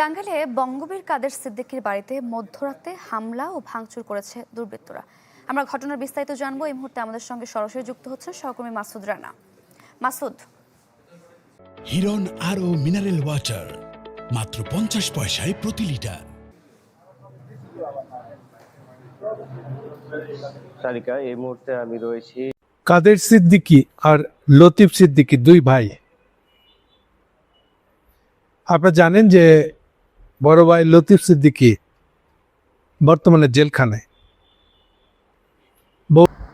টাঙ্গাইলে বঙ্গবীর কাদের সিদ্দিকীর বাড়িতে মধ্যরাতে হামলা ও ভাঙচুর করেছে দুর্বৃত্তরা। আমরা ঘটনার বিস্তারিত জানব। এই মুহূর্তে আমাদের সঙ্গে সরাসরি যুক্ত হচ্ছেন সহকর্মী মাসুদ রানা। মাসুদ। হিরন আরও মিনারেল ওয়াটার মাত্র পঞ্চাশ পয়সায় প্রতি লিটার। তালিকা এই মুহূর্তে আমি রয়েছি। কাদের সিদ্দিকী আর লতিফ সিদ্দিকী দুই ভাই। আপনারা জানেন যে বড় ভাই লতিফ সিদ্দিকী বর্তমানে জেলখানায়।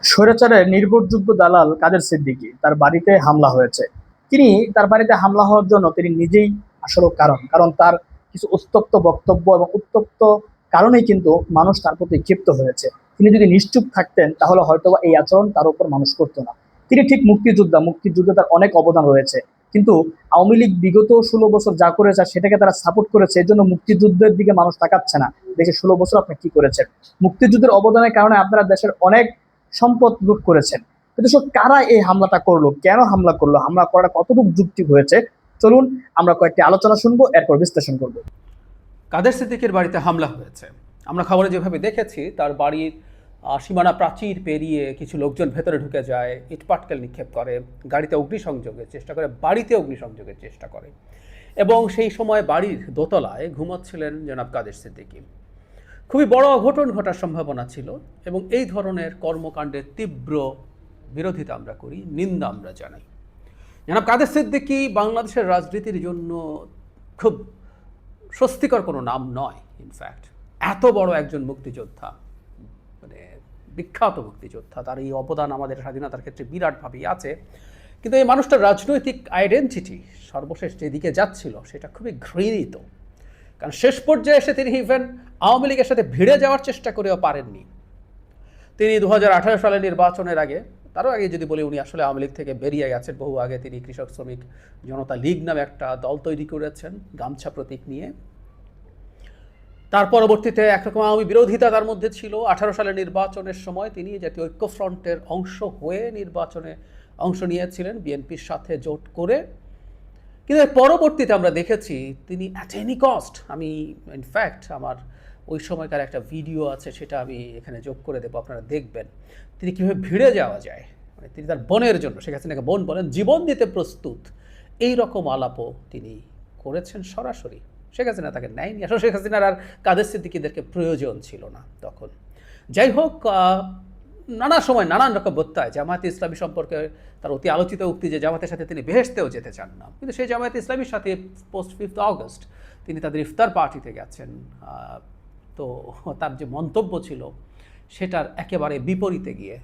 স্বৈরাচারের নির্ভরযোগ্য দালাল কাদের সিদ্দিকী? তার বাড়িতে হামলা হয়েছে। তিনি তার বাড়িতে হামলা হওয়ার জন্য তিনি নিজেই আসলে কারণ। কারণ তার কিছু উত্তপ্ত বক্তব্য এবং উত্তপ্ত কারণেই কিন্তু মানুষ তার প্রতি ক্ষিপ্ত হয়েছে। তিনি যদি নিশ্চুপ থাকতেন, তাহলে হয়তোবা এই আচরণ তার উপর মানুষ করতো না। তিনি ঠিক মুক্তিযোদ্ধা। মুক্তিযুদ্ধে তার অনেক অবদান রয়েছে। কিন্তু আওয়ামী লীগ বিগত ষোলো বছর যা করেছে সেটাকে তারা সাপোর্ট করেছে এই জন্য মুক্তিযুদ্ধের দিকে মানুষ তাকাচ্ছে না। দেশে ষোলো বছর আপনি কি করেছেন? মুক্তিযুদ্ধের অবদানের কারণে আপনারা দেশের অনেক সম্পদ লুট করেছেন। কিন্তু সব কারা এই হামলাটা করল? কেন হামলা করল? হামলা করাটা কতটুকু যুক্তি হয়েছে? চলুন আমরা কয়েকটি আলোচনা শুনব, এরপর বিশ্লেষণ করব। কাদের সিদ্দিকের বাড়িতে হামলা হয়েছে? আমরা খবরে যেভাবে দেখেছি, তার বাড়ির সীমানা প্রাচীর পেরিয়ে কিছু লোকজন ভেতরে ঢুকে যায়, ইটপাটকেল নিক্ষেপ করে, গাড়িতে অগ্নিসংযোগের চেষ্টা করে, বাড়িতে অগ্নিসংযোগের চেষ্টা করে। এবং সেই সময় বাড়ির দোতলায় ঘুমাচ্ছিলেন জনাব কাদের সিদ্দিকী। খুবই বড় অঘটন ঘটার সম্ভাবনা ছিল এবং এই ধরনের কর্মকাণ্ডের তীব্র বিরোধিতা আমরা করি, নিন্দা আমরা জানাই। জনাব কাদের সিদ্দিকী বাংলাদেশের রাজনীতির জন্য খুব স্বস্তিকর কোনো নাম নয় ইনফ্যাক্ট এত বড় একজন মুক্তিযোদ্ধা মানে বিখ্যাত মুক্তিযোদ্ধা তার এই অবদান আমাদের স্বাধীনতার ক্ষেত্রে বিরাটভাবেই আছে। কিন্তু এই মানুষটার রাজনৈতিক আইডেন্টিটি সর্বশেষ যেদিকে যাচ্ছিল, সেটা খুবই ঘৃণিত। কারণ শেষ পর্যায়ে এসে তিনি ইভেন আওয়ামী লীগের সাথে ভিড়ে যাওয়ার চেষ্টা করেও পারেননি। তিনি দু সালের নির্বাচনের আগে, তারও আগে যদি বলি, উনি আসলে আওয়ামী লীগ থেকে বেরিয়ে গেছেন। বহু আগে তিনি কৃষক শ্রমিক জনতা লীগ নামে একটা দল তৈরি করেছেন, গামছা প্রতীক নিয়ে। তার পরবর্তীতে একরকম আওয়ামী বিরোধিতা তার মধ্যে ছিল। আঠারো সালের নির্বাচনের সময় তিনি জাতীয় ঐক্যফ্রন্টের অংশ হয়ে নির্বাচনে অংশ নিয়েছিলেন বিএনপির সাথে জোট করে। কিন্তু এর পরবর্তীতে আমরা দেখেছি তিনি অ্যাট এনি কস্ট আমি ইনফ্যাক্ট আমার ওই সময়কার একটা ভিডিও আছে, সেটা আমি এখানে যোগ করে দেবো, আপনারা দেখবেন। তিনি কীভাবে ভিড়ে যাওয়া যায় মানে তিনি তার বোনের জন্য, শেখ হাসিনাকে বোন বলেন, জীবন দিতে প্রস্তুত, এই রকম আলাপও তিনি করেছেন সরাসরি। শেখ হাসিনা তাকে নেয়নি। আসলে শেখ হাসিনার আর কাদের সিদ্দিকিদেরকে প্রয়োজন ছিল না তখন। যাই হোক নানা সময় নানান রকম বত্তায় জামায়াতে ইসলামী সম্পর্কে তার অতি আলোচিত উক্তি যে জামাতের সাথে তিনি বেহেশতেও যেতে চান না। কিন্তু সেই জামায়াতে ইসলামীর সাথে পোস্ট ফিফথ অগস্ট তিনি তাদের ইফতার পার্টিতে গেছেন। তো তার যে মন্তব্য ছিল সেটার একেবারে বিপরীতে গিয়ে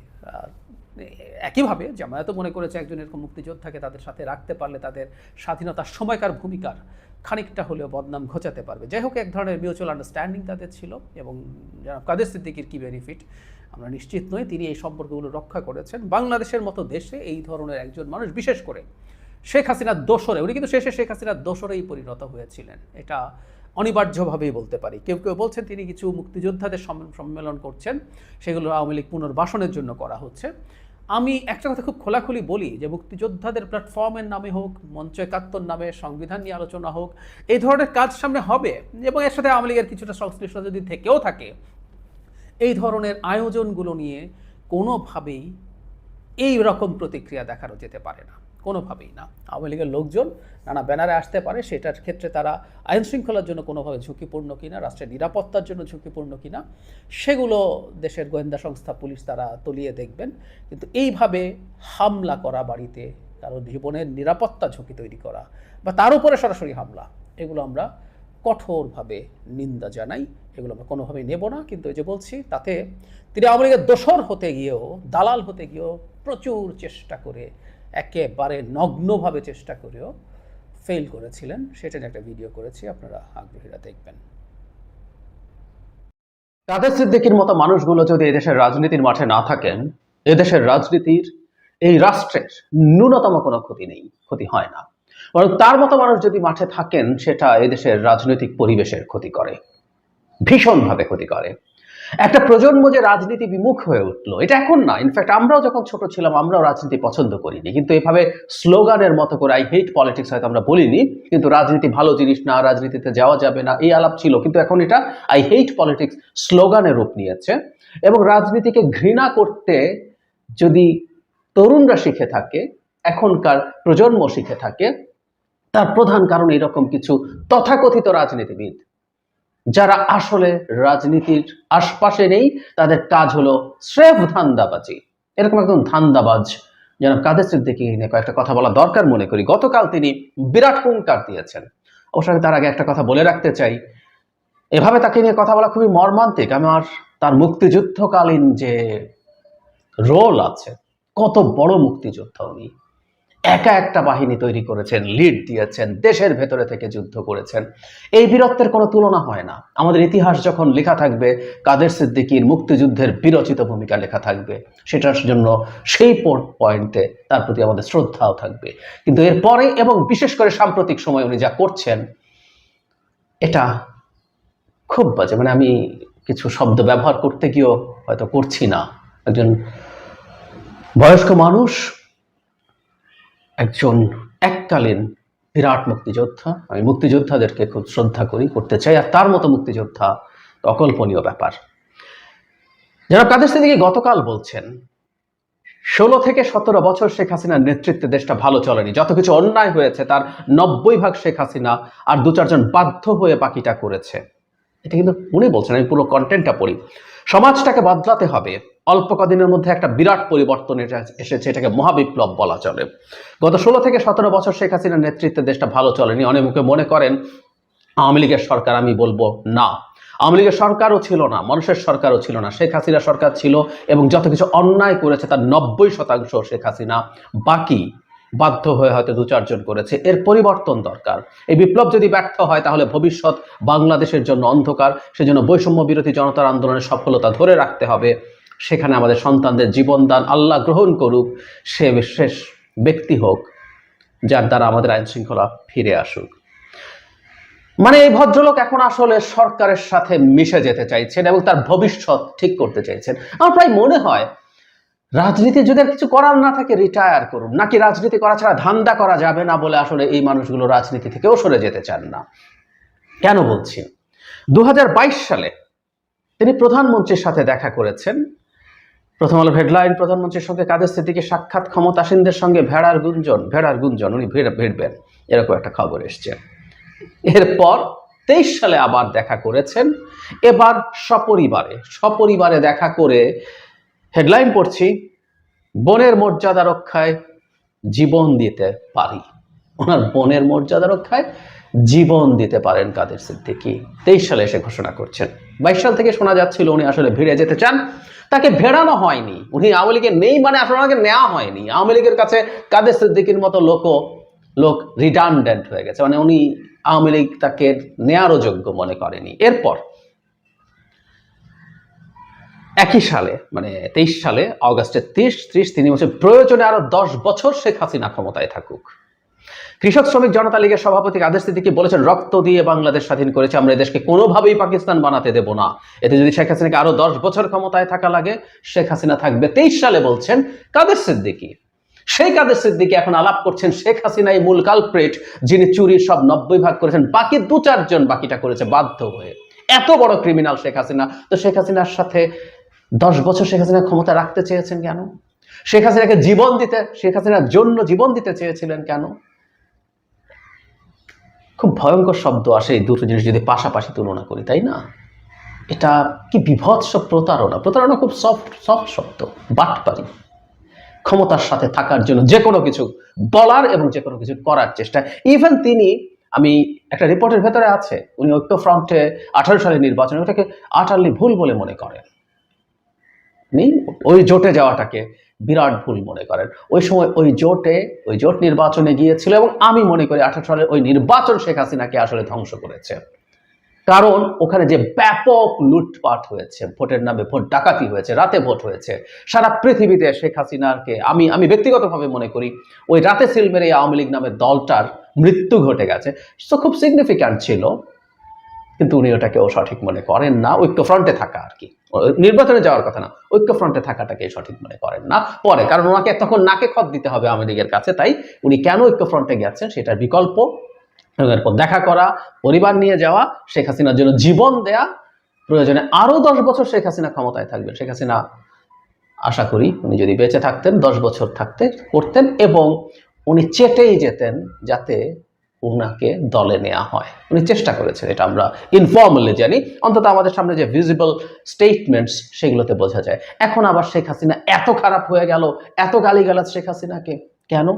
একইভাবে জামায়াতও মনে করেছে একজন এরকম মুক্তিযোদ্ধাকে তাদের সাথে রাখতে পারলে তাদের স্বাধীনতার সময়কার ভূমিকার খানিকটা হলেও বদনাম ঘোচাতে পারবে। যাই হোক, এক ধরনের মিউচুয়াল আন্ডারস্ট্যান্ডিং তাদের ছিল এবং জনাব কাদের সিদ্দিকির কী বেনিফিট আমরা নিশ্চিত নই, তিনি এই সম্পর্কগুলো রক্ষা করেছেন। বাংলাদেশের মতো দেশে এই ধরনের একজন মানুষ, বিশেষ করে শেখ হাসিনার দোসরে, উনি কিন্তু শেষে শেখ হাসিনার দোসরেই পরিণত হয়েছিলেন। এটা অনিবার্যভাবেই বলতে পারি। কেউ কেউ বলছেন তিনি কিছু মুক্তিযোদ্ধাদের সম্মেলন করছেন, সেগুলো আওয়ামী লীগ পুনর্বাসনের জন্য করা হচ্ছে। আমি একটা কথা খুব খোলাখুলি বলি যে মুক্তিযোদ্ধাদের প্ল্যাটফর্মের নামে হোক, মঞ্চ একাত্তর নামে, সংবিধান নিয়ে আলোচনা হোক, এই ধরনের কাজ সামনে হবে এবং এর সাথে আওয়ামী লীগের কিছুটা সংশ্লিষ্ট যদি থেকেও থাকে, এই ধরনের আয়োজনগুলো নিয়ে কোনোভাবেই এই রকম প্রতিক্রিয়া দেখানো যেতে পারে না। কোনোভাবেই না। আওয়ামী লীগের লোকজন নানা ব্যানারে আসতে পারে, সেটার ক্ষেত্রে তারা আইন শৃঙ্খলার জন্য কোনোভাবে ঝুঁকিপূর্ণ কিনা, রাষ্ট্রের নিরাপত্তার জন্য ঝুঁকিপূর্ণ কিনা, সেগুলো দেশের গোয়েন্দা সংস্থা, পুলিশ তারা তলিয়ে দেখবেন। কিন্তু এইভাবে হামলা করা বাড়িতে, কারও জীবনের নিরাপত্তা ঝুঁকি তৈরি করা বা তার উপরে সরাসরি হামলা, এগুলো আমরা কঠোরভাবে নিন্দা জানাই। এগুলো আমরা কোনোভাবেই নেব না। কিন্তু এই যে বলছি, তাতে তিনি আওয়ামী লীগের দোসর হতে গিয়েও, দালাল হতে গিয়েও প্রচুর চেষ্টা করে একেবারে নগ্নভাবে চেষ্টা করেও ফেল করেছিলেন। সেটা একটা ভিডিও করেছি, আপনারা আগ্রহীরা দেখবেন। কাদের সিদ্দিকির মতো মানুষগুলো যদি এদেশের রাজনীতির মাঠে না থাকেন, এদেশের রাজনীতির এই রাষ্ট্রের ন্যূনতম কোনো ক্ষতি নেই, ক্ষতি হয় না। বরং তার মতো মানুষ যদি মাঠে থাকেন, সেটা এদেশের রাজনৈতিক পরিবেশের ক্ষতি করে, ভীষণভাবে ক্ষতি করে। একটা প্রজন্ম যে রাজনীতি বিমুখ হয়ে উঠল, এটা এখন না। ইনফ্যাক্ট আমরাও যখন ছোট ছিলাম, আমরাও রাজনীতি পছন্দ করিনি। কিন্তু এভাবে স্লোগানের মতো করে আই হেট পলিটিক্স হয়তো আমরা বলিনি, কিন্তু রাজনীতি ভালো জিনিস না, রাজনীতিতে যাওয়া যাবে না, এই আলাপ ছিল। কিন্তু এখন এটা আই হেট পলিটিক্স স্লোগানের রূপ নিয়েছে। এবং রাজনীতিকে ঘৃণা করতে যদি তরুণরা শিখে থাকে, এখনকার প্রজন্ম শিখে থাকে, তার প্রধান কারণ এরকম কিছু তথাকথিত রাজনীতিবিদ যারা আসলে রাজনীতির আশপাশে নেই, তাদের কাজ হলো স্রেফ ধান্দাবাজি। এরকম একদম ধান্দাবাজ যেন কাদের সিদ্দিকি নিয়ে কয়েকটা কথা বলা দরকার মনে করি। গতকাল তিনি বিরাট হুঙ্কার দিয়েছেন। অবশ্য আমি তার আগে একটা কথা বলে রাখতে চাই। এভাবে তাকে নিয়ে কথা বলা খুবই মর্মান্তিক। আমার তার মুক্তিযুদ্ধকালীন যে রোল আছে, কত বড় মুক্তিযোদ্ধা উনি। একা একটা বাহিনী তৈরি করেছেন লিড দিয়েছেন, দেশের ভেতরে থেকে যুদ্ধ করেছেন। এই বীরত্বের কোনো তুলনা হয় না। আমাদের ইতিহাস যখন লেখা থাকবে, কাদের সিদ্দিকীর মুক্তিযুদ্ধের বিরচিত ভূমিকা লেখা থাকবে, সেটার জন্য সেই পয়েন্টে তার প্রতি আমাদের শ্রদ্ধাও থাকবে। কিন্তু এরপরে এবং বিশেষ করে সাম্প্রতিক সময় উনি যা করছেন, এটা খুব বাজে। মানে আমি কিছু শব্দ ব্যবহার করতে গিয়েও হয়তো করছি না। একজন বয়স্ক মানুষ একজন এককালীন বিরাট মুক্তিযোদ্ধা। আমি মুক্তিযোদ্ধাদেরকে খুব শ্রদ্ধা করি, করতে চাই, আর তার মতো মুক্তিযোদ্ধা অকল্পনীয় ব্যাপার। যারা কাদের সিদ্দিকী গতকাল বলছেন, ষোলো থেকে সতেরো বছর শেখ হাসিনার নেতৃত্বে দেশটা ভালো চলেনি। যত কিছু অন্যায় হয়েছে, তার নব্বই ভাগ শেখ হাসিনা আর দু চারজন বাধ্য হয়ে বাকিটা করেছে। এটা কিন্তু উনি বলছেন, আমি পুরো কন্টেন্টটা পড়ি। সমাজটাকে বদলাতে হবে। অল্প কদিনের মধ্যে একটা বিরাট পরিবর্তন এটা এসেছে, এটাকে মহাবিপ্লব বলা চলে। গত ষোলো থেকে সতেরো বছর শেখ হাসিনার নেতৃত্বে দেশটা ভালো চলেনি। অনেক মুখে মনে করেন, আওয়ামী লীগের সরকার, আমি বলব না। আওয়ামী লীগের সরকারও ছিল না, মানুষের সরকারও ছিল না। শেখ হাসিনা সরকার ছিল এবং যত কিছু অন্যায় করেছে, তার নব্বই শতাংশ শেখ হাসিনা বাকি। বাধ্য হয়ে হয়তো দু চারজন করেছে। এর পরিবর্তন দরকার। এই বিপ্লব যদি ব্যর্থ হয়, তাহলে ভবিষ্যৎ বাংলাদেশের জন্য অন্ধকার। সেজন্য বৈষম্য বিরোধী জনতার আন্দোলনের সফলতা ধরে রাখতে হবে। সেখানে আমাদের সন্তানদের জীবনদান আল্লাহ গ্রহণ করুক। সে শেষ ব্যক্তি হোক, যার দ্বারা আমাদের আইন শৃঙ্খলা ফিরে আসুক। মানে এই ভদ্রলোক এখন আসলে সরকারের সাথে মিশে যেতে চাইছেন এবং তার ভবিষ্যৎ ঠিক করতে চাইছেন। আমার প্রায় মনে হয় রাজনীতি যদি আর কিছু করার না থাকে রিটায়ার করুন। নাকি রাজনীতি করা ছাড়া ধান্দা করা যাবে না বলে আসলে এই মানুষগুলো রাজনীতি থেকেও সরে যেতে চান না? কেন বলছি? দু হাজার বাইশ সালে তিনি প্রধানমন্ত্রীর সাথে দেখা করেছেন। প্রথম আলো হেডলাইন প্রধানমন্ত্রীর সঙ্গে কাদের স্থিতিকে সাক্ষাৎ ক্ষমতাসীনদের সঙ্গে ভেড়ার গুঞ্জন ভেড়ার গুঞ্জন, উনি ভিড় ভিড়বেন এরকম একটা খবর এসছে। এরপর তেইশ সালে আবার দেখা করেছেন। এবার সপরিবারে সপরিবারে দেখা করে হেডলাইন পড়ছি, বনের মর্যাদা রক্ষায় জীবন দিতে পারি। ওনার বনের মর্যাদা রক্ষায় জীবন দিতে পারেন কাদের সিদ্দিকি। তেইশ সালে এসে ঘোষণা করছেন। বাইশ সাল থেকে শোনা যাচ্ছিল উনি আসলে ভিড়ে যেতে চান। তাকে ভেড়ানো হয়নি। উনি আওয়ামী লীগে নেই মানে আসলে ওনাকে নেওয়া হয়নি। আওয়ামী লীগের কাছে কাদের সিদ্দিকির মতো লোক লোক রিডান্ডেন্ট হয়ে গেছে। মানে উনি আওয়ামী লীগ তাকে নেয়ারও যোগ্য মনে করেনি। এরপর একই সালে মানে তেইশ সালে অগাস্টের তিরিশ, ত্রিশ, তিনি বছর, প্রয়োজনে আরও দশ বছর শেখ হাসিনা ক্ষমতায় থাকুক। কৃষক শ্রমিক জনতা লীগের সভাপতি কাদের সিদ্দিকি বলেছেন, রক্ত দিয়ে বাংলাদেশ স্বাধীন করেছে, আমরা এদেশকে কোনোভাবেই পাকিস্তান বানাতে দেব না। এতে যদি শেখ হাসিনাকে আরও দশ বছর ক্ষমতায় থাকা লাগে, শেখ হাসিনা থাকবে। তেইশ সালে বলছেন, কাদের সিদ্দিকি? সেই কাদের সিদ্দিকি এখন আলাপ করছেন, শেখ হাসিনাই মূল কালপ্রেট যিনি চুরির সব নব্বই ভাগ করেছেন, বাকি দু চারজন বাকিটা করেছে বাধ্য হয়ে। এত বড় ক্রিমিনাল শেখ হাসিনা। তো শেখ হাসিনার সাথে দশ বছর শেখ হাসিনা ক্ষমতা রাখতে চেয়েছেন কেন? শেখ হাসিনাকে জীবন দিতে, শেখ হাসিনার জন্য জীবন দিতে চেয়েছিলেন কেন? খুব ভয়ঙ্কর শব্দ আসে এই দুটো জিনিস যদি পাশাপাশি তুলনা করি, তাই না? এটা কি বিভৎস প্রতারণা? প্রতারণা খুব সফট সফট শব্দ, বাটপারি। ক্ষমতার সাথে থাকার জন্য যে কোনো কিছু বলার এবং যে কোনো কিছু করার চেষ্টা। ইভেন তিনি, আমি একটা রিপোর্টের ভেতরে আছে, উনি ঐক্য ফ্রন্টে আঠারো সালে নির্বাচন, ওটাকে আটারলি ভুল বলে মনে করেন। উনি ওই জোটে যাওয়াটাকে বিরাট ভুল মনে করেন। ওই সময় ওই জোটে, ওই জোট নির্বাচনে গিয়েছিল এবং আমি মনে করি আঠারো সালের ওই নির্বাচন শেখ হাসিনাকে আসলে ধ্বংস করেছে। কারণ ওখানে যে ব্যাপক লুটপাট হয়েছে, ভোটের নামে ভোট ডাকাতি হয়েছে, রাতে ভোট হয়েছে, সারা পৃথিবীতে শেখ হাসিনাকে আমি আমি ব্যক্তিগতভাবে মনে করি ওই রাতে সিল মেরে এই আওয়ামী লীগ নামের দলটার মৃত্যু ঘটে গেছে। সো খুব সিগনিফিক্যান্ট ছিল, কিন্তু উনি ওটাকেও সঠিক মনে করেন না ঐক্যফ্রন্টে থাকা আর কি। নির্বাচনে যাওয়ার কথা না, ঐক্যফ্রন্টে থাকাটাকে সঠিক মনে করেন না। পরে, কারণ ওনাকে তখন নাকে খত দিতে হবে আওয়ামী লীগের কাছে, তাই উনি কেন ঐক্যফ্রন্টে গেছেন সেটার বিকল্প এরপর দেখা করা, পরিবার নিয়ে যাওয়া, শেখ হাসিনার জন্য জীবন দেয়া, প্রয়োজনে আরও দশ বছর শেখ হাসিনা ক্ষমতায় থাকবেন। শেখ হাসিনা আশা করি উনি যদি বেঁচে থাকতেন, দশ বছর থাকতে, করতেন এবং উনি চেটেই যেতেন যাতে উনাকে দলে নেওয়া হয়। উনি চেষ্টা করেছেন এটা আমরা ইনফর্মালি জানি। অন্তত আমাদের সামনে যে ভিজিবল স্টেটমেন্টস সেগুলোতে বোঝা যায়। এখন আবার শেখ হাসিনা এত খারাপ হয়ে গেল, এত গালিগালাজ শেখ হাসিনাকে। কেন?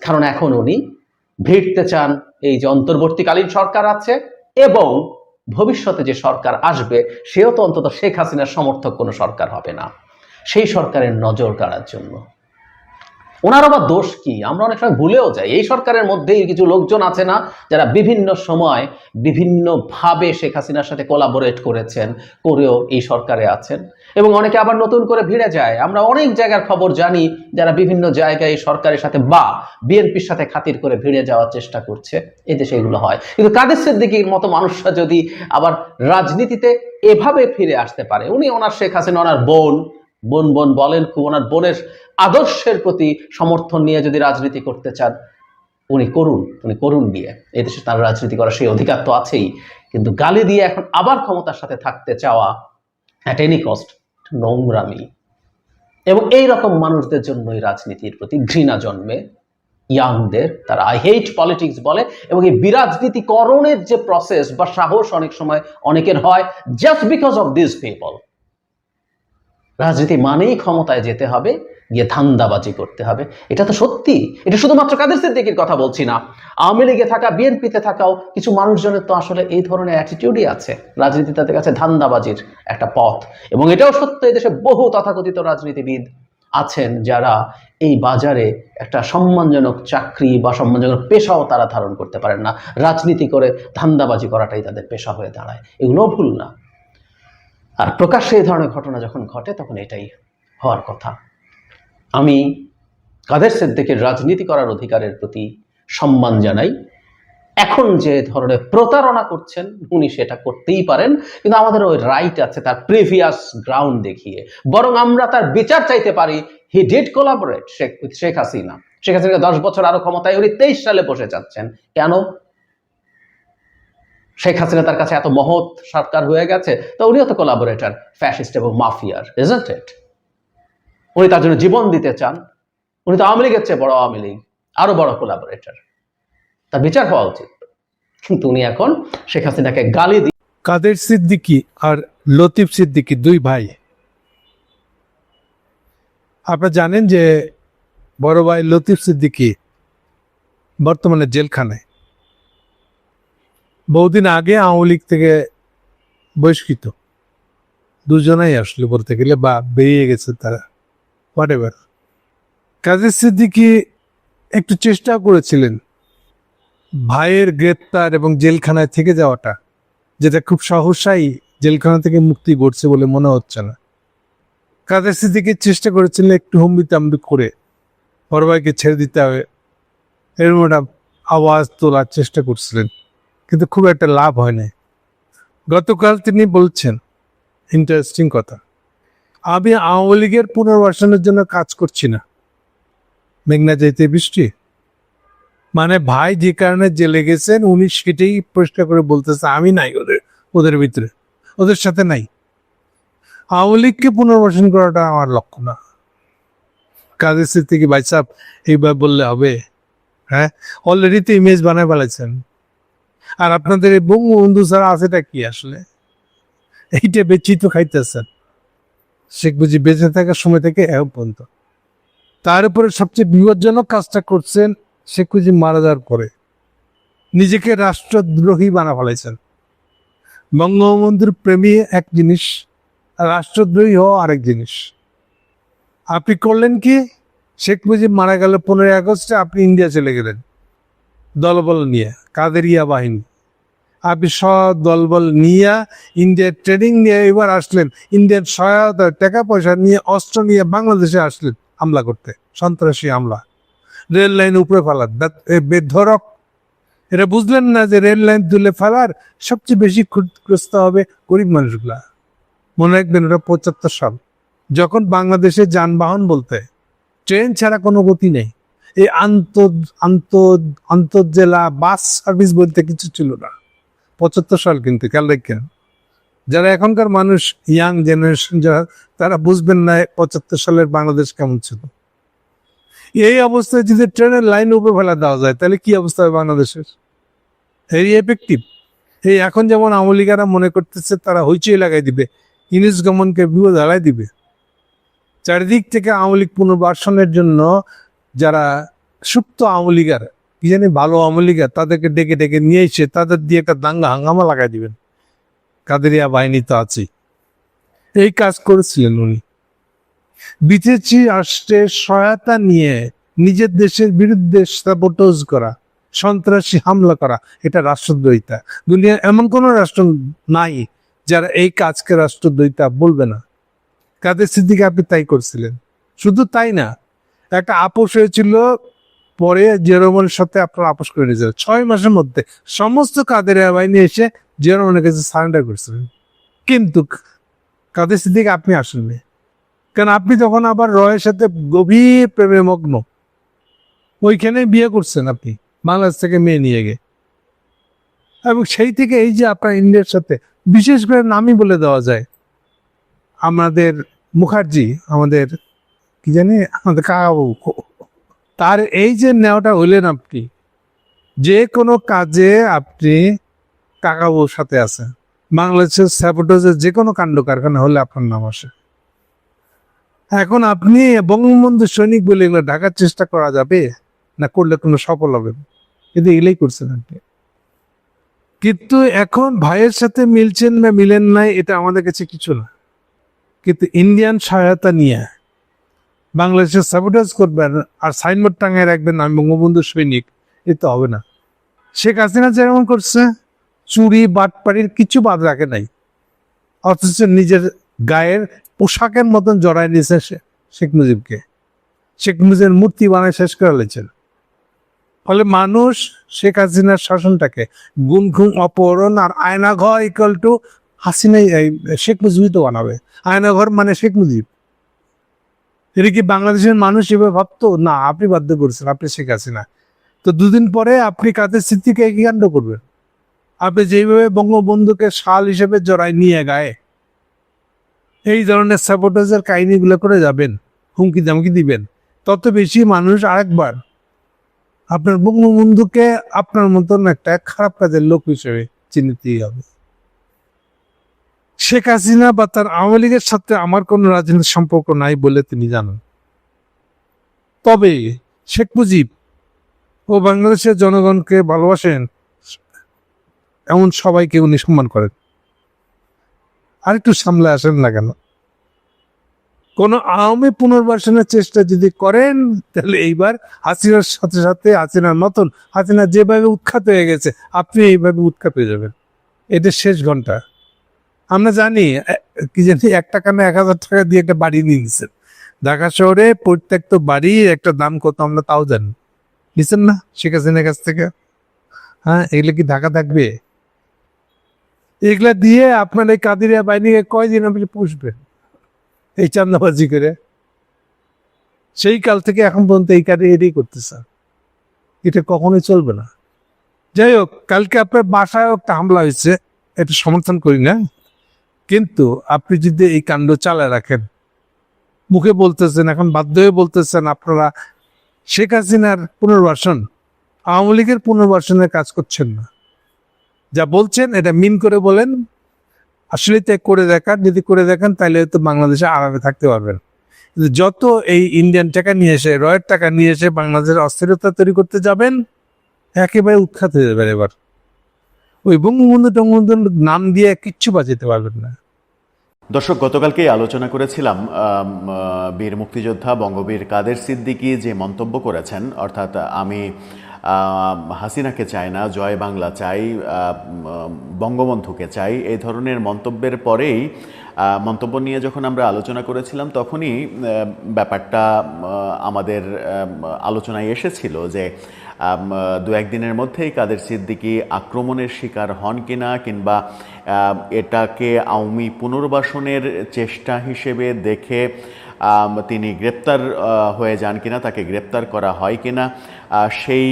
কারণ এখন উনি ভিড়তে চান এই যে অন্তর্বর্তীকালীন সরকার আছে এবং ভবিষ্যতে যে সরকার আসবে, সেও তো অন্তত শেখ হাসিনার সমর্থক কোনো সরকার হবে না। সেই সরকারের নজর কাড়ার জন্য। ওনার আবার দোষ কি? আমরা অনেক সময় ভুলেও যাই। এই সরকারের মধ্যেই কিছু লোকজন আছে না, যারা বিভিন্ন সময় বিভিন্নভাবে শেখ হাসিনার সাথে কোলাবোরেট করেছেন, করেও এই সরকারে আছেন। এবং অনেকে আবার নতুন করে ভিড়ে যায়। আমরা অনেক জায়গার খবর জানি, যারা বিভিন্ন জায়গায় এই সরকারের সাথে বা বিএনপির সাথে খাতির করে ভিড়ে যাওয়ার চেষ্টা করছে। এই দেশে এগুলো হয়। কিন্তু কাদের সিদ্দিকির মতো মানুষরা যদি আবার রাজনীতিতে এভাবে ফিরে আসতে পারে? উনি ওনার শেখ হাসিনা, ওনার বোন বোন বোন বলেন, খুব ওনার বোনের আদর্শের প্রতি সমর্থন নিয়ে যদি রাজনীতি করতে চান, উনি করুন উনি করুন দিয়ে এই দেশে তার রাজনীতি করার সেই অধিকার তো আছেই। কিন্তু গালি দিয়ে এখন আবার ক্ষমতার সাথে থাকতে চাওয়া অ্যাট এনি কস্ট নোংরামি। এবং এই রকম মানুষদের জন্যই রাজনীতির প্রতি ঘৃণা জন্মে। ইয়াংদের তারা আই হেট পলিটিক্স বলে, এবং এই বিরাজনীতিকরণের যে প্রসেস বা সাহস অনেক সময় অনেকের হয় just because of this people রাজনীতি মানেই ক্ষমতায় যেতে হবে, গিয়ে ধান্দাবাজি করতে হবে। এটা তো সত্যি। এটা শুধুমাত্র কাদের সিদ্দিকির কথা বলছি না। আওয়ামী লীগে থাকা, বিএনপিতে থাকাও কিছু মানুষজনের তো আসলে এই ধরনের অ্যাটিটিউডই আছে। রাজনীতি তাদের কাছে ধান্দাবাজির একটা পথ। এবং এটাও সত্য দেশে বহু তথাকথিত রাজনীতিবিদ আছেন যারা এই বাজারে একটা সম্মানজনক চাকরি বা সম্মানজনক পেশাও তারা ধারণ করতে পারেন না। রাজনীতি করে ধান্দাবাজি করাটাই তাদের পেশা হয়ে দাঁড়ায়। এগুলোও ভুল না। আর প্রকাশ্যে এই ধরনের ঘটনা যখন ঘটে, তখন এটাই হওয়ার কথা। আমি কাদের সিদ্দিকের রাজনীতি করার অধিকারের প্রতি সম্মান জানাই। এখন যে ধরনের প্রতারণা করছেন, উনি সেটা করতেই পারেন, কিন্তু আমাদের ওই রাইট আছে তার প্রিভিয়াস গ্রাউন্ড দেখিয়ে। বরং আমরা তার বিচার চাইতে পারি। He did collaborate Sheikh Sheikh Hasina. Sheikh Hasina দশ বছর আরও ক্ষমতায় উনি তেইশ সালে বসে যাচ্ছেন। কেন? শেখ হাসিনা তার কাছে এত মহৎ সরকার হয়ে গেছে, তো উনিও তো কোলাবোরেটর ফ্যাসিস্ট এবং মাফিয়ার ইজন্ট ইট উনি তার জন্য জীবন দিতে চান, উনি তো আওয়ামী লীগের চেয়ে বড় আওয়ামী লীগ, আরও বড় কোলাবোরেটর তার বিচার হওয়া উচিত। কিন্তু উনি এখন শেখ হাসিনাকে গালি দিয়ে কাদের সিদ্দিকি আর লতিফ সিদ্দিকি দুই ভাই? আপনারা জানেন যে বড় ভাই লতিফ সিদ্দিকি বর্তমানে জেলখানায়। বহুদিন আগে আওয়ামী লীগ থেকে বহিষ্কৃত। দুজনাই আসলে বলতে গেলে বা বেরিয়ে গেছে তারা হোয়াট এভার কাদের সিদ্দিকি একটু চেষ্টা করেছিলেন ভাইয়ের গ্রেপ্তার এবং জেলখানায় থেকে যাওয়াটা, যেটা খুব সহসাই জেলখানা থেকে মুক্তি ঘটছে বলে মনে হচ্ছে না। কাদের সিদ্দিকে চেষ্টা করেছিলেন একটু হম্বি তাম্বি করে বড় ভাইকে ছেড়ে দিতে হবে, এরকম একটা আওয়াজ তোলার চেষ্টা করছিলেন। কিন্তু খুব একটা লাভ হয় নাই। গতকাল তিনি বলছেন ইন্টারেস্টিং কথা। আমি আওয়ামী লীগের পুনর্বাসনের জন্য কাজ করছি না। মেঘনা যাইতে বৃষ্টি। মানে ভাই যে কারণে জেলে গেছেন, উনি সেটাই পরিষ্কার করে বলতেছে, আমি নাই ওদের ওদের ভিতরে। ওদের সাথে নাই। আওয়ামী লীগকে পুনর্বাসন করাটা আমার লক্ষ্য না। কাদের ভাই বাইসাব এইবার বললে হবে? হ্যাঁ? অলরেডি তো ইমেজ বানায় ফেলেছেন। আর আপনাদের এই বঙ্গবন্ধু ছাড়া আছেটা কি আসলে? এইটা বেচি তো খাইতেছেন। শেখ মুজিব বেঁচে থাকার সময় থেকে এখন পর্যন্ত। তার উপরে সবচেয়ে বিপজ্জনক কাজটা করছেন শেখ মুজিব মারা যাওয়ার পরে। নিজেকে রাষ্ট্রদ্রোহী বানা ফেলাইছেন বঙ্গবন্ধুর প্রেমী এক জিনিস আর রাষ্ট্রদ্রোহী হওয়া আরেক জিনিস। আপনি করলেন কি? শেখ মুজিব মারা গেল পনেরোই আগস্টে, আপনি ইন্ডিয়া চলে গেলেন। দলবল নিয়ে। কাদেরিয়া বাহিনী। আপনি সব দলবল নিয়ে ইন্ডিয়ার ট্রেনিং নিয়ে এবার আসলেন, ইন্ডিয়ার সহায়তা টাকা পয়সা নিয়ে অস্ত্র নিয়ে বাংলাদেশে আসলেন হামলা করতে, সন্ত্রাসী হামলা। রেল লাইন উপরে ফেলার বেধরক এটা বুঝলেন না যে রেল লাইন তুলে ফেলার সবচেয়ে বেশি ক্ষতিগ্রস্ত হবে গরিব মানুষগুলা। মনে রাখবেন ওটা পঁচাত্তর সাল। যখন বাংলাদেশে যানবাহন বলতে, ট্রেন ছাড়া কোনো গতি নেই। এই আন্তর আন্তর আন্তর্জেলা বাস সার্ভিস বলতে কিছু ছিল না। পঁচাত্তর সাল কিন্তু, খেয়াল যারা এখনকার মানুষ, ইয়াং জেনারেশন যারা, তারা বুঝবেন না পঁচাত্তর সালের বাংলাদেশ কেমন ছিল। এই অবস্থায় যদি ট্রেনের লাইন উপরে ফেলা দেওয়া যায়, তাহলে কি অবস্থা হবে বাংলাদেশের? এই এফেক্টিভ এই এখন যেমন আওয়ামী লীগারা মনে করতেছে, তারা হইচই লাগাই দিবে ইংলিশ গমনকে বিপদ হারাই দিবে। চারিদিক থেকে আওয়ামী লীগ পুনর্বাসনের জন্য যারা সুপ্ত আওয়ামী লীগার কি জানি ভালো আওয়ামী লীগার তাদেরকে ডেকে ডেকে নিয়ে এসে তাদের দিয়ে একটা দাঙ্গা হাঙ্গামা লাগাই দিবেন। কাদেরিয়া বাহিনী তো আছেই। এই কাজ করেছিলেন উনি। বিদেশি রাষ্ট্রের সহায়তা নিয়ে নিজের দেশের বিরুদ্ধে সাবোটোজ করা, সন্ত্রাসী হামলা করা, এটা রাষ্ট্রদ্রোহিতা। দুনিয়া এমন কোনো রাষ্ট্র নাই যারা এই কাজকে রাষ্ট্রদ্রোহিতা বলবে না। কাদের সিদ্দিকে আপনি তাই করছিলেন। শুধু তাই না একটা আপোষ হয়েছিল, পরে জেরোমনের সাথে আপনারা আপোষ করে নিয়েছিলেন। ছয় মাসের মধ্যে সমস্ত কাদের বাহিনী এসে জেরোমনের কাছে সারেন্ডার করেছিলেন। কিন্তু কাদের সিদ্দিকে আপনি আসেননি। কারণ আপনি তখন আবার রয়ের সাথে গভীর প্রেমে মগ্ন, ওইখানে বিয়ে করছেন আপনি, বাংলাদেশ থেকে মেয়ে নিয়ে গে এবং সেই থেকে এই যে আপনার ইন্ডিয়ার সাথে, বিশেষ করে নামই বলে দেওয়া যায়, আমাদের মুখার্জি, আমাদের কি জানি, আমাদের কাকাবাবু তার এই যে নেওয়াটা হইলেন আপনি, যে কোনো কাজে আপনি কাকাবাবুর সাথে আছেন। বাংলাদেশের স্যাপোটোজের যে কোনো কাণ্ড কারখানা হলে আপনার নাম আসে। এখন আপনি বঙ্গবন্ধু সৈনিক বলে এগুলো ঢাকার চেষ্টা করা যাবে, না করলে কোনো সফল হবে? কিন্তু এগুলোই করছেন আপনি। কিন্তু এখন ভাইয়ের সাথে মিলছেন বা মিলেন নাই, এটা আমাদের কাছে কিছু না। কিন্তু ইন্ডিয়ান সহায়তা নিয়ে বাংলাদেশের সাবোটাজ করবেন আর সাইনবোর্ড টাঙায় রাখবেন আমি বঙ্গবন্ধু সৈনিক, এ তো হবে না। শেখ হাসিনা যেমন করছে, চুরি, বাটপাড়ির কিছু বাদ রাখে নাই। অথচ নিজের গায়ের পোশাকের মতন জড়াই নিয়েছে শেখ মুজিবকে। শেখ মুজিবের মূর্তি বানায় শেষ করে লেছেন। ফলে মানুষ শেখ হাসিনার শাসনটাকে গুম ঘুম অপহরণ আর আয়নাঘর ইকুয়াল টু হাসিনাই শেখ মুজিবই তো বানাবে। আয়নাঘর মানে শেখ মুজিব। এটা কি বাংলাদেশের মানুষ এভাবে ভাবতো? না, আপনি বাধ্য করছেন, আপনি শেখ হাসিনা। তো দুদিন পরে আপনি কাদের স্মৃতিকে কি কাণ্ড করবেন? আপনি যেইভাবে বঙ্গবন্ধুকে শাল হিসেবে জড়াই নিয়ে গায়ে, এই ধরনের সাপোর্টার্সের কাহিনীগুলো করে যাবেন, হুমকি দামকি দিবেন। তত বেশি মানুষ আরেকবার আপনার বঙ্গবন্ধুকে আপনার মতন একটা খারাপ কাজের লোক হিসেবে চিনতেই হবে। শেখ হাসিনা বা তার আওয়ামী লীগের সাথে আমার কোনো রাজনৈতিক সম্পর্ক নাই বলে তিনি জানান। তবে শেখ মুজিব ও বাংলাদেশের জনগণকে ভালোবাসেন এমন সবাইকে উনি সম্মান করেন। আর একটু সামলে আসেন না কেন? কোন আওয়ামী পুনর্বাসনের চেষ্টা যদি করেন, তাহলে এইবার হাসিনার সাথে সাথে হাসিনার মতন হাসিনা যেভাবে উৎখাত হয়ে গেছে, আপনি এইভাবে উৎখাত হয়ে যাবেন। এটা শেষ ঘণ্টা। আমরা জানি কি জানি, এক টাকা না এক হাজার টাকা দিয়ে একটা বাড়ি নিয়ে গেছেন ঢাকা শহরে প্রত্যেকটা বাড়ির একটা দাম কত আমরা তাও জানি। নিচ্ছেন না শেখ হাসিনার কাছ থেকে? হ্যাঁ এগুলো কি ঢাকা থাকবে? এগুলা দিয়ে আপনার এই কাদিরিয়া বাহিনীকে কয়দিন আপনি পুষবেন? এই চান্দাবাজি করে? সেই কাল থেকে এখন পর্যন্ত এই কাজে এটাই করতেছে। এটা কখনোই চলবে না। যাই হোক, কালকে আপনার বাসায় একটা হামলা হয়েছে, এটা সমর্থন করি না। কিন্তু আপনি যদি এই কাণ্ড চালায় রাখেন, মুখে বলতেছেন, এখন বাধ্য হয়ে বলতেছেন আপনারা শেখ হাসিনার পুনর্বাসন, আওয়ামী লীগের পুনর্বাসনের কাজ করছেন না। যা বলছেন, এটা মিন করে বলেন। আসলে তাই করে দেখান, যদি করে দেখান তাহলে হয়তো বাংলাদেশে আরামে থাকতে পারবেন। কিন্তু যত এই ইন্ডিয়ান টাকা নিয়ে এসে, রয়ের টাকা নিয়ে এসে বাংলাদেশের অস্থিরতা তৈরি করতে যাবেন, একেবারে উৎখাত হয়ে যাবেন এবার। ওই বঙ্গবন্ধু টঙ্গবন্ধুর নাম দিয়ে কিচ্ছু বাঁচাতে পারবেন না। দর্শক, গতকালকেই আলোচনা করেছিলাম বীর মুক্তিযোদ্ধা বঙ্গবীর কাদের সিদ্দিকি যে মন্তব্য করেছেন, অর্থাৎ আমি হাসিনাকে চাই না, জয় বাংলা চাই বঙ্গবন্ধুকে চাই, এই ধরনের মন্তব্যের পরেই মন্তব্য নিয়ে যখন আমরা আলোচনা করেছিলাম, তখনই ব্যাপারটা আমাদের আলোচনায় এসেছিল যে দু একদিনের মধ্যেই কাদের সিদ্দিকি আক্রমণের শিকার হন কিনা কিংবা এটাকে আওয়ামী পুনর্বাসনের চেষ্টা হিসেবে দেখে তিনি গ্রেপ্তার হয়ে যান কিনা, তাকে গ্রেপ্তার করা হয় কিনা সেই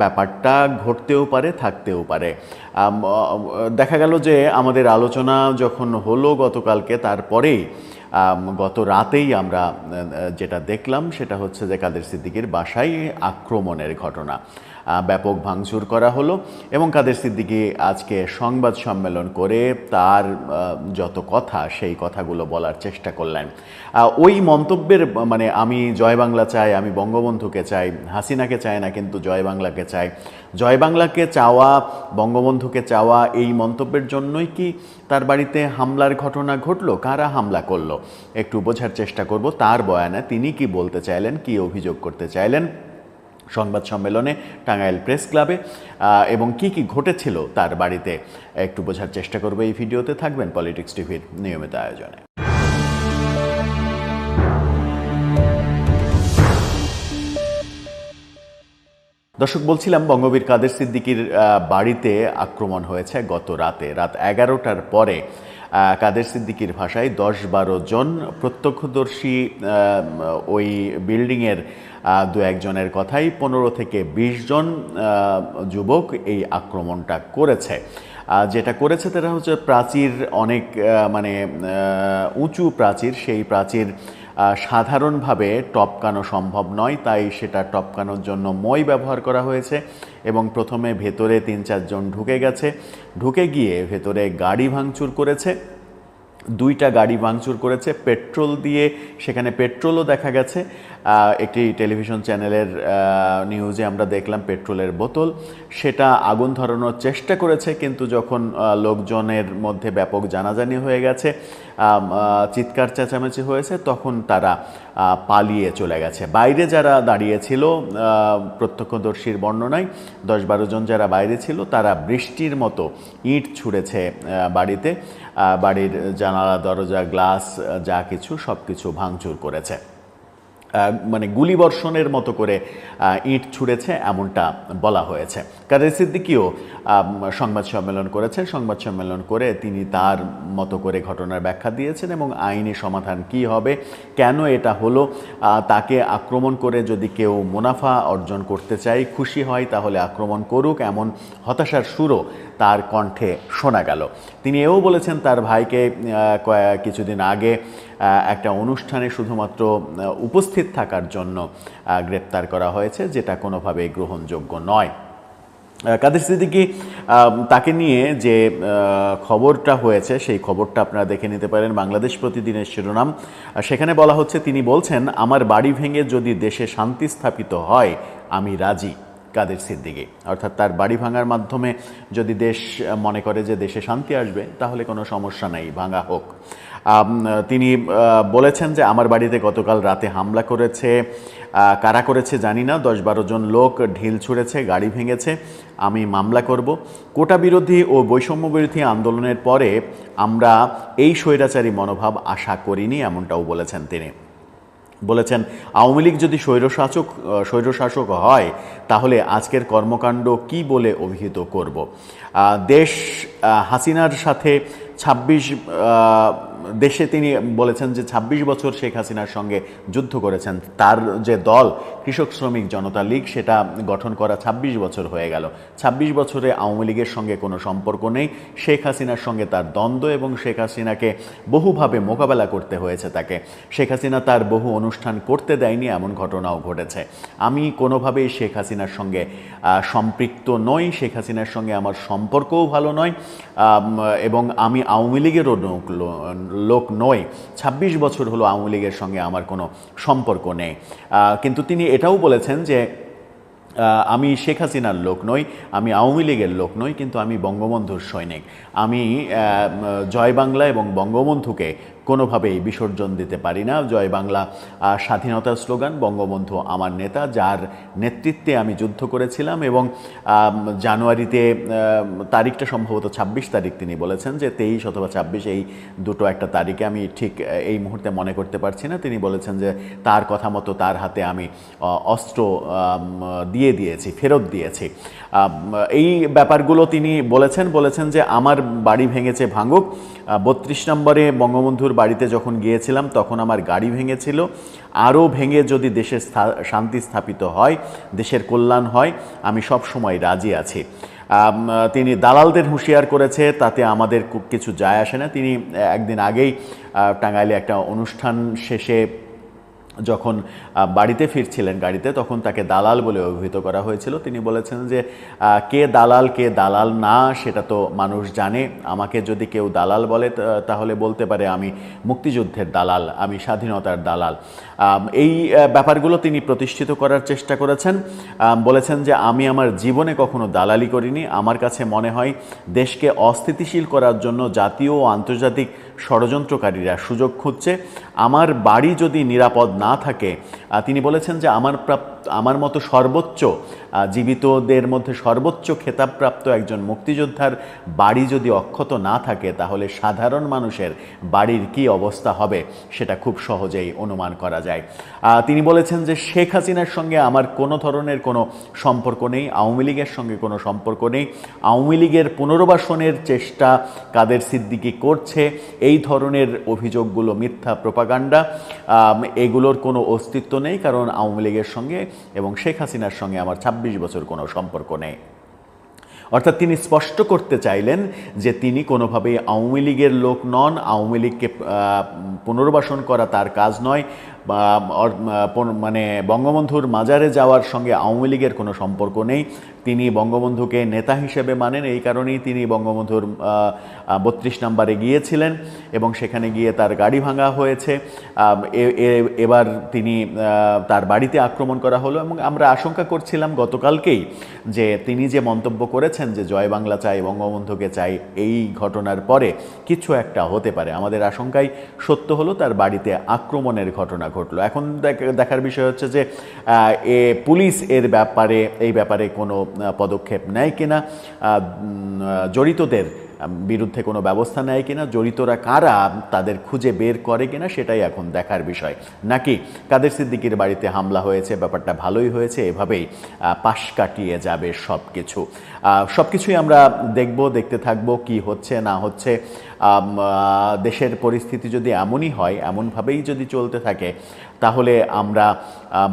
ব্যাপারটা ঘটতেও পারে, থাকতেও পারে। দেখা গেল যে আমাদের আলোচনা যখন হলো গতকালকে, তারপরেই গত রাতেই আমরা যেটা দেখলাম সেটা হচ্ছে যে কাদের সিদ্দিকির বাসায় আক্রমণের ঘটনা। ব্যাপক ভাঙচুর করা হলো এবং কাদের সিদ্দিকি আজকে সংবাদ সম্মেলন করে তার যত কথা সেই কথাগুলো বলার চেষ্টা করলেন। ওই মন্তব্যের মানে আমি জয় বাংলা চাই, আমি বঙ্গবন্ধুকে চাই, হাসিনাকে চাই না কিন্তু জয় বাংলাকে চাই। জয় বাংলাকে চাওয়া, বঙ্গবন্ধুকে চাওয়া এই মন্তব্যের জন্যই কি তার বাড়িতে হামলার ঘটনা ঘটলো? কারা হামলা করল? একটু বোঝার চেষ্টা করব। তার বয়ানে তিনি কি বলতে চাইলেন, কি অভিযোগ করতে চাইলেন? সংবাদ সম্মেলনে টাঙ্গাইল প্রেস ক্লাবে। এবং কি কি ঘটেছিল তার বাড়িতে একটু বোঝার চেষ্টা করব এই ভিডিওতে। থাকবেন পলিটিক্স টিভির নিয়মিত আয়োজনে। দর্শক, বলছিলাম বঙ্গবীর কাদের সিদ্দিকির বাড়িতে আক্রমণ হয়েছে গত রাতে। রাত এগারোটার পরে কাদের সিদ্দিকির ভাষায় দশ বারো জন প্রত্যক্ষদর্শী ওই বিল্ডিংয়ের দু একজনের কথাই পনেরো থেকে বিশ জন যুবক এই আক্রমণটা করেছে। যেটা করেছে তারা হচ্ছে প্রাচীর অনেক মানে উঁচু প্রাচীর। সেই প্রাচীর সাধারণভাবে টপকানো সম্ভব নয়, তাই সেটা টপকানোর জন্য মই ব্যবহার করা হয়েছে এবং প্রথমে ভেতরে তিন চারজন ঢুকে গেছে। ঢুকে গিয়ে ভেতরে গাড়ি ভাঙচুর করেছে। দুইটা গাড়ি ভাঙচুর করেছে। পেট্রোল দিয়ে সেখানে পেট্রোলও দেখা গেছে। একটি টেলিভিশন চ্যানেলের নিউজে আমরা দেখলাম পেট্রোলের বোতল। সেটা আগুন ধরানোর চেষ্টা করেছে, কিন্তু যখন লোকজনের মধ্যে ব্যাপক জানাজানি হয়ে গেছে চিৎকার চেঁচামেচি হয়েছে, তখন তারা পালিয়ে চলে গেছে। বাইরে যারা দাঁড়িয়েছিল প্রত্যক্ষদর্শীর বর্ণনায় দশ বারো জন যারা বাইরে ছিল, তারা বৃষ্টির মতো ইট ছুঁড়েছে বাড়িতে। বাড়ির জানালা, দরজা, গ্লাস, যা কিছু সব কিছু ভাঙচুর করেছে। মানে গুলিবর্ষণের মতো করে ইট ছুঁড়েছে এমনটা বলা হয়েছে। কাদের সিদ্দিকিও সংবাদ সম্মেলন করেছেন। সংবাদ সম্মেলন করে তিনি তার মতো করে ঘটনার ব্যাখ্যা দিয়েছেন এবং আইনি সমাধান কি হবে, কেন এটা হলো তাকে আক্রমণ করে যদি কেউ মুনাফা অর্জন করতে চায়, খুশি হয়, তাহলে আক্রমণ করুক, এমন হতাশার সুরও তার কণ্ঠে শোনা গেল। তিনি এও বলেছেন, তার ভাইকে কিছুদিন আগে একটা অনুষ্ঠানে শুধুমাত্র উপস্থিত থাকার জন্য গ্রেপ্তার করা হয়েছে, যেটা কোনোভাবেই গ্রহণযোগ্য নয়। কাদের সিদ্দিকি তাকে নিয়ে যে খবরটা হয়েছে, সেই খবরটা আপনারা দেখে নিতে পারেন বাংলাদেশ প্রতিদিনের শিরোনাম। সেখানে বলা হচ্ছে, তিনি বলছেন, আমার বাড়ি ভেঙে যদি দেশে শান্তি স্থাপিত হয়, আমি রাজি। কাদের সিদ্দিকি? অর্থাৎ তার বাড়ি ভাঙার মাধ্যমে যদি দেশ মনে করে যে দেশে শান্তি আসবে, তাহলে কোনো সমস্যা নেই, ভাঙা হোক। তিনি বলেছেন যে আমার বাড়িতে গতকাল রাতে হামলা করেছে কারা করেছে জানি না দশ বারো জন লোক, ঢিল ছুঁড়েছে, গাড়ি ভেঙেছে, আমি মামলা করব। কোটা বিরোধী ও বৈষম্য বিরোধী আন্দোলনের পরে আমরা এই স্বৈরাচারী মনোভাব আশা করিনি, এমনটাও বলেছেন তিনি। বলেছেন, আওয়ামী লীগ যদি স্বৈরশাসক স্বৈরশাসক হয়, তাহলে আজকের কর্মকাণ্ড কি বলে অভিহিত করব? দেশ হাসিনার সাথে ছাব্বিশ দেশে তিনি বলেছেন যে ২৬ বছর শেখ হাসিনার সঙ্গে যুদ্ধ করেছেন। তার যে দল, কৃষক শ্রমিক জনতা লীগ, সেটা গঠন করা ২৬ বছর হয়ে গেল। ২৬ বছরে আওয়ামী লীগের সঙ্গে কোনো সম্পর্ক নেই। শেখ হাসিনার সঙ্গে তার দ্বন্দ্ব এবং শেখ হাসিনাকে বহুভাবে মোকাবেলা করতে হয়েছে তাকে। শেখ হাসিনা তার বহু অনুষ্ঠান করতে দেয়নি, এমন ঘটনাও ঘটেছে। আমি কোনোভাবেই শেখ হাসিনার সঙ্গে সম্পৃক্ত নই। শেখ হাসিনার সঙ্গে আমার সম্পর্কও ভালো নয়। এবং আমি আওয়ামী লীগেরও লোক নই ২৬ বছর হলো আওয়ামী লীগের সঙ্গে আমার কোনো সম্পর্ক নেই। কিন্তু তিনি এটাও বলেছেন যে আমি শেখ হাসিনার লোক নই, আমি আওয়ামী লীগের লোক নই, কিন্তু আমি বঙ্গবন্ধুর সৈনিক। আমি জয় বাংলা এবং বঙ্গবন্ধুকে কোনোভাবেই বিসর্জন দিতে পারি না। জয় বাংলা স্বাধীনতার স্লোগান, বঙ্গবন্ধু আমার নেতা, যার নেতৃত্বে আমি যুদ্ধ করেছিলাম এবং জানুয়ারিতে তারিখটা সম্ভবত ছাব্বিশ তারিখ তিনি বলেছেন যে তেইশ অথবা ছাব্বিশ এই দুটো একটা তারিখে আমি ঠিক এই মুহূর্তে মনে করতে পারছি না। তিনি বলেছেন যে তার কথা মতো তার হাতে আমি অস্ত্র দিয়ে দিয়েছি, ফেরত দিয়েছি। এই ব্যাপারগুলো তিনি বলেছেন বলেছেন যে আমার বাড়ি ভেঙেছে ভাঙুক বত্রিশ নম্বরে বঙ্গবন্ধুর বাড়িতে যখন গিয়েছিলাম, তখন আমার গাড়ি ভেঙেছিল। আরও ভেঙে যদি দেশের শান্তি স্থাপিত হয়, দেশের কল্যাণ হয়, আমি সব সময় রাজি আছি। তিনি দালালদের হুঁশিয়ার করেছে, তাতে আমাদের কিছু যায় আসে না। তিনি একদিন আগেই টাঙ্গাইলে একটা অনুষ্ঠান শেষে যখন বাড়িতে ফিরছিলেন গাড়িতে, তখন তাকে দালাল বলে অভিহিত করা হয়েছিল। তিনি বলেছেন যে কে দালাল কে দালাল না, সেটা তো মানুষ জানে। আমাকে যদি কেউ দালাল বলে তাহলে বলতে পারে আমি মুক্তিযুদ্ধের দালাল, আমি স্বাধীনতার দালাল। এই ব্যাপারগুলো তিনি প্রতিষ্ঠিত করার চেষ্টা করেছেন। বলেছেন যে, আমি আমার জীবনে কখনো দালালি করিনি। আমার কাছে মনে হয়, দেশকে অস্থিতিশীল করার জন্য জাতীয় ও আন্তর্জাতিক ষড়যন্ত্রকারীরা সুযোগ খুঁজছে। আমার বাড়ি যদি নিরাপদ না থাকে তিনি বলেছেন যে আমার প্রাপ্ত আমার মতো সর্বোচ্চ জীবিতদের মধ্যে সর্বোচ্চ খেতাবপ্রাপ্ত একজন মুক্তিযোদ্ধার বাড়ি যদি অক্ষত না থাকে, তাহলে সাধারণ মানুষের বাড়ির কি অবস্থা হবে সেটা খুব সহজেই অনুমান করা যায়। তিনি বলেছেন যে শেখ হাসিনার সঙ্গে আমার কোনো ধরনের কোনো সম্পর্ক নেই, আওয়ামী লীগের সঙ্গে কোনো সম্পর্ক নেই। আওয়ামী লীগের পুনর্বাসনের চেষ্টা কাদের সিদ্দিকি করছে, এই ধরনের অভিযোগগুলো মিথ্যা প্রপাগান্ডা এগুলোর কোনো অস্তিত্ব নেই, কারণ আওয়ামী লীগের সঙ্গে এবং শেখ হাসিনার সঙ্গে আমার ছাব্বিশ বছর কোনো সম্পর্ক নেই। অর্থাৎ তিনি স্পষ্ট করতে চাইলেন যে তিনি কোনোভাবেই আওয়ামী লীগের লোক নন, আওয়ামী লীগকে পুনর্বাসন করা তার কাজ নয় বা মানে বঙ্গবন্ধুর মাজারে যাওয়ার সঙ্গে আওয়ামী লীগের কোনো সম্পর্ক নেই। তিনি বঙ্গবন্ধুকে নেতা হিসেবে মানেন, এই কারণেই তিনি বঙ্গবন্ধুর বত্রিশ নম্বরে গিয়েছিলেন এবং সেখানে গিয়ে তার গাড়ি ভাঙা হয়েছে। এবার তিনি তার বাড়িতে আক্রমণ করা হলো এবং আমরা আশঙ্কা করছিলাম গতকালকেই যে তিনি যে মন্তব্য করেছেন যে জয় বাংলা চাই, বঙ্গবন্ধুকে চাই, এই ঘটনার পরে কিছু একটা হতে পারে। আমাদের আশঙ্কাই সত্য হলো তার বাড়িতে আক্রমণের ঘটনা ঘটলো। এখন দেখ- দেখার বিষয় হচ্ছে যে এ পুলিশ এর ব্যাপারে, এই ব্যাপারে কোনো পদক্ষেপ নেয় কিনা জড়িতদের বিরুদ্ধে কোনো ব্যবস্থা নেয় কিনা, জড়িতরা কারা, তাদের খুঁজে বের করে কিনা, সেটাই এখন দেখার বিষয়। নাকি কাদের সিদ্দিকির বাড়িতে হামলা হয়েছে, ব্যাপারটা ভালোই হয়েছে, এভাবেই পাশ কাটিয়ে যাবে সব কিছু সব কিছুই আমরা দেখব, দেখতে থাকব কি হচ্ছে, না হচ্ছে। দেশের পরিস্থিতি যদি এমনই হয়, এমনভাবেই যদি চলতে থাকে তাহলে আমরা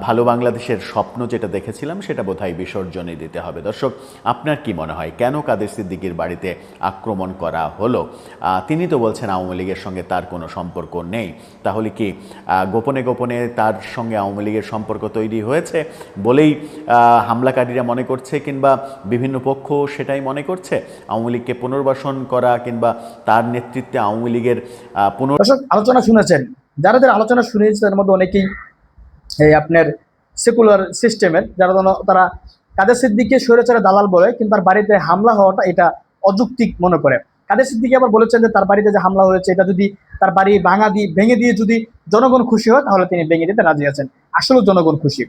ভালো বাংলাদেশের স্বপ্ন যেটা দেখেছিলাম সেটা বোধহয় বিসর্জনে দিতে হবে। দর্শক আপনার কি মনে হয়? কেন কাদের সিদ্দিকির বাড়িতে আক্রমণ করা হলো? তিনি তো বলছেন আওয়ামী লীগের সঙ্গে তার কোনো সম্পর্ক নেই। তাহলে কি গোপনে গোপনে তার সঙ্গে আওয়ামী লীগের সম্পর্ক তৈরি হয়েছে বলেই হামলাকারীরা মনে করছে কিংবা বিভিন্ন পক্ষ সেটাই মনে করছে? আওয়ামী লীগকে পুনর্বাসন করা কিংবা তার নেতৃত্বে আওয়ামী লীগের আহ, পুনর আলোচনা শুনেছেন। যারা যারা আলোচনা শুনেছেন তার মধ্যে অনেকেই এই আপনার সেকুলার সিস্টেমের যারা যেন তারা কাদের সিদ্দিককে স্বৈরাচারে দালাল বলে, কিন্তু তার বাড়িতে হামলা হওয়াটা এটা অযৌক্তিক মনে করে। কাদের সিদ্দিকি আবার বলেছেন যে তার বাড়িতে যে হামলা হয়েছে, এটা যদি তার বাড়ি ভাঙা দিয়ে, ভেঙে দিয়ে যদি জনগণ খুশি হয়, তাহলে তিনি ভেঙে দিতে রাজি আছেন। আসলেও জনগণ খুশি।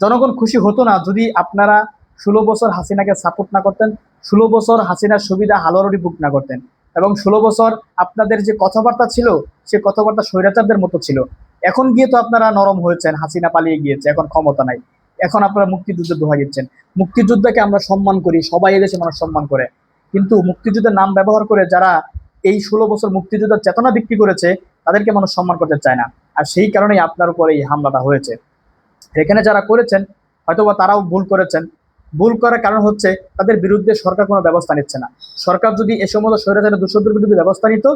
জনগণ খুশি হতো না যদি আপনারা ষোলো বছর হাসিনাকে সাপোর্ট না করতেন, ষোলো বছর হাসিনার সুবিধা হালরটি বুক না করতেন। এবং ষোলো বছর আপনাদের যে কথাবার্তা ছিল, সে কথাবার্তা স্বৈরাচারদের মতো ছিল। এখন গিয়ে তো আপনারা নরম হয়েছেন, হাসিনা পালিয়ে গিয়েছে, এখন ক্ষমতা নাই। এখন আপনারা মুক্তিযুদ্ধে দোহা দিচ্ছেন। মুক্তিযোদ্ধাকে আমরা সম্মান করি, সবাই এদেশে মানুষ সম্মান করে। কিন্তু মুক্তিযুদ্ধের নাম ব্যবহার করে যারা এই ষোলো বছর মুক্তিযুদ্ধের চেতনা বিক্রি করেছে, তাদেরকে মানুষ সম্মান করতে চায় না। আর সেই কারণেই আপনার উপরে এই হামলাটা হয়েছে। এখানে যারা করেছেন, হয়তোবা তারাও ভুল করেছেন। ভুল করার কারণ হচ্ছে তাদের বিরুদ্ধে সরকার কোনো ব্যবস্থা নিচ্ছে না। সরকার যদি এ সমস্ত স্বৈরাচারের দূষণদের বিরুদ্ধে ব্যবস্থা নিত,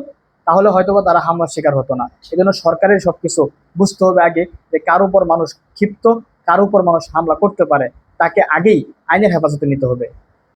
তাহলে হয়তোবা তারা হামলার শিকার হতো না। এজন্য সরকারের সবকিছু বুঝতে হবে আগে যে কার উপর মানুষ ক্ষিপ্ত, কার উপর মানুষ হামলা করতে পারে, তাকে আগেই আইনের হেফাজতে নিতে হবে।